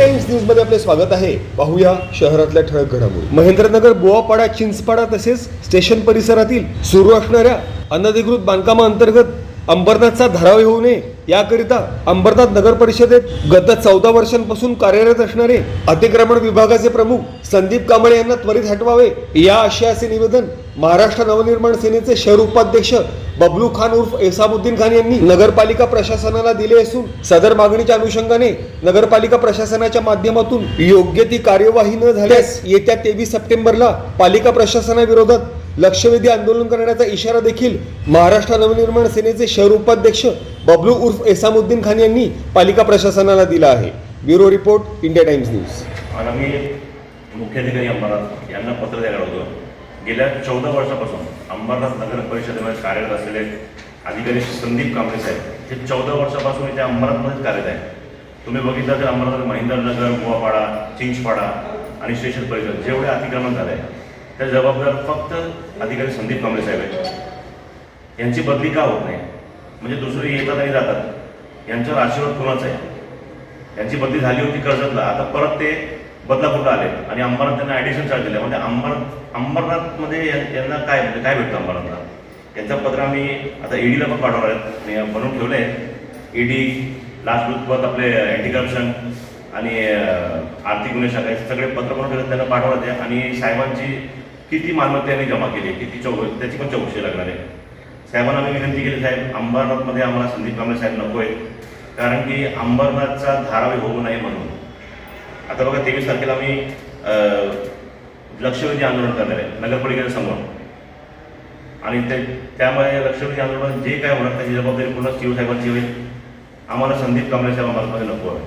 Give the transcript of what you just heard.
न्यूजमध्ये आपले स्वागत आहे. पाहूया शहरातल्या ठळक घडामोडी. महेंद्रनगर बोआपाडा चिंचपाडा तसेच स्टेशन परिसरातील सुरू असणाऱ्या अनधिकृत बांधकामाअंतर्गत अंबरनाथचा धारावी होऊ नये. याकरिता अंबरनाथ नगर परिषदेत गत चौदा वर्षांपासून कार्यरत असणारे अतिक्रमण विभागाचे प्रमुख संदीप कांबळे यांना त्वरित हटवावे या आशयाचे निवेदन महाराष्ट्र नवनिर्माण सेनेचे शहर उपाध्यक्ष बबलू खान उर्फ एसामुद्दीन खान यांनी नगरपालिका प्रशासनाला दिले असून सदर मागणीच्या अनुषंगाने नगरपालिका प्रशासनाच्या माध्यमातून योग्य ती कार्यवाही न झाल्यास येत्या तेवीस सप्टेंबरला पालिका प्रशासनाविरोधात लक्षवेधी आंदोलन करण्याचा इशारा देखील महाराष्ट्र नवनिर्माण सेनेचे शहर उपाध्यक्ष बबलू उर्फ एसामुद्दीन खान यांनी पालिका प्रशासनाला दिला आहे. Bureau report India Times news. मुख्याधिकारी यांना पत्र द्यायला होतं गेल्या चौदा वर्षापासून अंबरनाथ नगर परिषदेमध्ये कार्यरत असलेले अधिकारी संदीप कांबळे साहेब हे चौदा वर्षापासून इथे अंबरनाथमध्येच कार्यरत आहे तुम्ही बघितलं तर अंबरनाथ महेंद्रनगर गोवापाडा चिंचपाडा आणि स्टेशन परिषद जेवढे अतिक्रमण झाले त्या जबाबदार फक्त अधिकारी संदीप कांबळे साहेब आहेत. यांची बदली का होत नाही? म्हणजे दुसरे येतात आणि जातात. यांच्यावर आशीर्वाद कोणाचा आहे? यांची बदली झाली होती कर्जतला. आता परत ते बदलापूरला आले. आणि अंबरनाथ त्यांना ॲडिशन चार्ज दिले. म्हणजे अंबर अंबरनाथमध्ये यांना काय म्हणजे काय भेटतं अंबरनाथला? यांचं पत्र आम्ही आता ईडीला पण पाठवणार आहेत. बनवून ठेवले आहे ईडी लास्ट परत आपले अँटी करप्शन आणि आर्थिक गुन्हे शाखा सगळे पत्र बनवून ठेवले त्यांना पाठवण्यात आहे आणि साहेबांची किती मालमत्ता यांनी जमा केली किती चौ त्याची पण चौकशी लागणार आहे. साहेबांना आम्ही विनंती केली साहेब अंबरनाथमध्ये आम्हाला संदीप कांबळे साहेब नको आहेत. कारण की अंबरनाथचा धारावी होऊ नये म्हणून. आता बघा तेवीस तारखेला आम्ही लक्षवेधी आंदोलन करणार आहे नगरपालिकेसमोर आणि ते त्यामुळे लक्षवेधी आंदोलन जे काय होणार त्याची जबाबदारी पूर्ण शिवसाहेबांची होईल. आम्हाला संदीप कांबळे साहेब आम्हाला नको आहे.